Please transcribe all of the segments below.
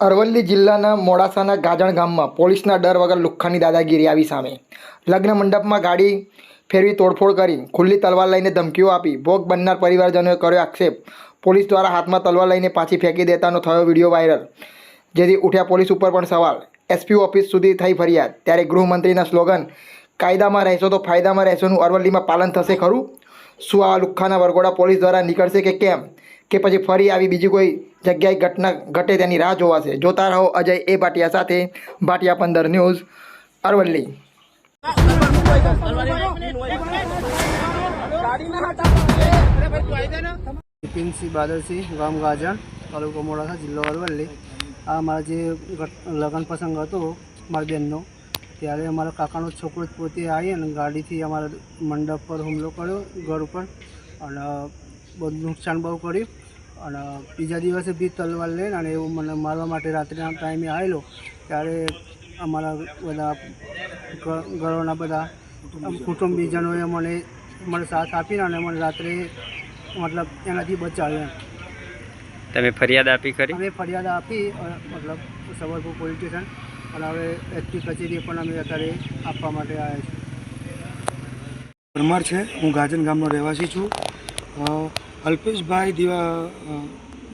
અરવલ્લી જિલ્લાના મોડાસાના ગાજણ ગામમાં પોલીસના ડર વગર લુખ્ખાની દાદાગીરી આવી સામે. લગ્ન મંડપમાં ગાડી ફેરવી તોડફોડ કરી ખુલ્લી તલવાર લઈને ધમકીઓ આપી. ભોગ બનનાર પરિવારજનોએ કર્યો આક્ષેપ. પોલીસ દ્વારા હાથમાં તલવાર લઈને પાછી ફેંકી દેતાનો થયો વીડિયો વાયરલ, જેથી ઉઠ્યા પોલીસ ઉપર પણ સવાલ. એસપી ઓફિસ સુધી થઈ ફરિયાદ. ત્યારે ગૃહમંત્રીના સ્લોગન, કાયદામાં રહેશો તો ફાયદામાં રહેશોનું અરવલ્લીમાં પાલન થશે ખરું? શું આ લુખ્ખાના વરઘોડા પોલીસ દ્વારા નીકળશે કે કેમ? કે પછી ફરી આવી બીજી કોઈ જગ્યાએ ઘટના ઘટે તેની રાહ જોવાશે. જોતા રહો અજય એ ભાટિયા સાથે, ભાટિયા પંદર ન્યૂઝ, અરવલ્લી. બિપિનસિંહ બાદલસિંહ, ગામ ગાજણ તાલુકો મોડાસા, જિલ્લો અરવલ્લી. આ મારા જે લગ્ન પ્રસંગ હતો, મારી બહેનનો ત્યારે અમારા કાકાનો છોકરો જ પોતે આવી અને ગાડીથી અમારા મંડપ પર હુમલો કર્યો, ઘર ઉપર. અને નુકસાન બહુ કર્યું. અને બીજા દિવસે બી તલવાર લઈને અને એવું મને મારવા માટે રાત્રિના ટાઈમે આવેલો ત્યારે અમારા બધા ઘરોના બધા કુટુંબીજનોએ મને મને સાથ આપીને અને મને રાત્રે મતલબ એનાથી બચાવ્યો તમે ફરિયાદ આપી ખરી? અમે ફરિયાદ આપી મતલબ સવારપુર પોલીસ સ્ટેશન અને હવે એસપી કચેરીએ પણ અમે અત્યારે આપવા માટે આવ્યા છીએ. પરમાર છે. હું ગાજન ગામનો રહેવાસી છું. અલ્પેશભાઈ દિવા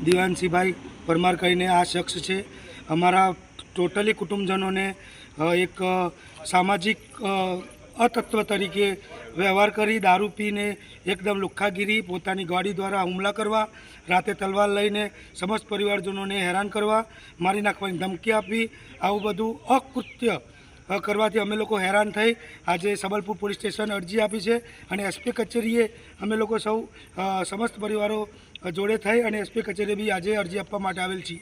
દિવાનસિંહભાઈ પરમાર કરીને આ શખ્સ છે. અમારા ટોટલી કુટુંબજનોને એક સામાજિક અતત્વ તરીકે વ્યવહાર કરી, દારૂ પીને એકદમ લુખ્ખાગીરી, પોતાની ગાડી દ્વારા હુમલા કરવા, રાતે તલવાર લઈને સમસ્ત પરિવારજનોને હેરાન કરવા, મારી નાખવાની ધમકી આપવી, આવું બધું અકૃત્ય કરવાથી અમે લોકો હેરાન થઈ. આજે સબલપુર પોલીસ સ્ટેશન અરજી આપી છે અને એસપી કચેરીએ અમે લોકો સૌ સમસ્ત પરિવારો જોડે થઈ અને એસપી કચેરીએ બી આજે અરજી આપવા માટે આવેલ છીએ.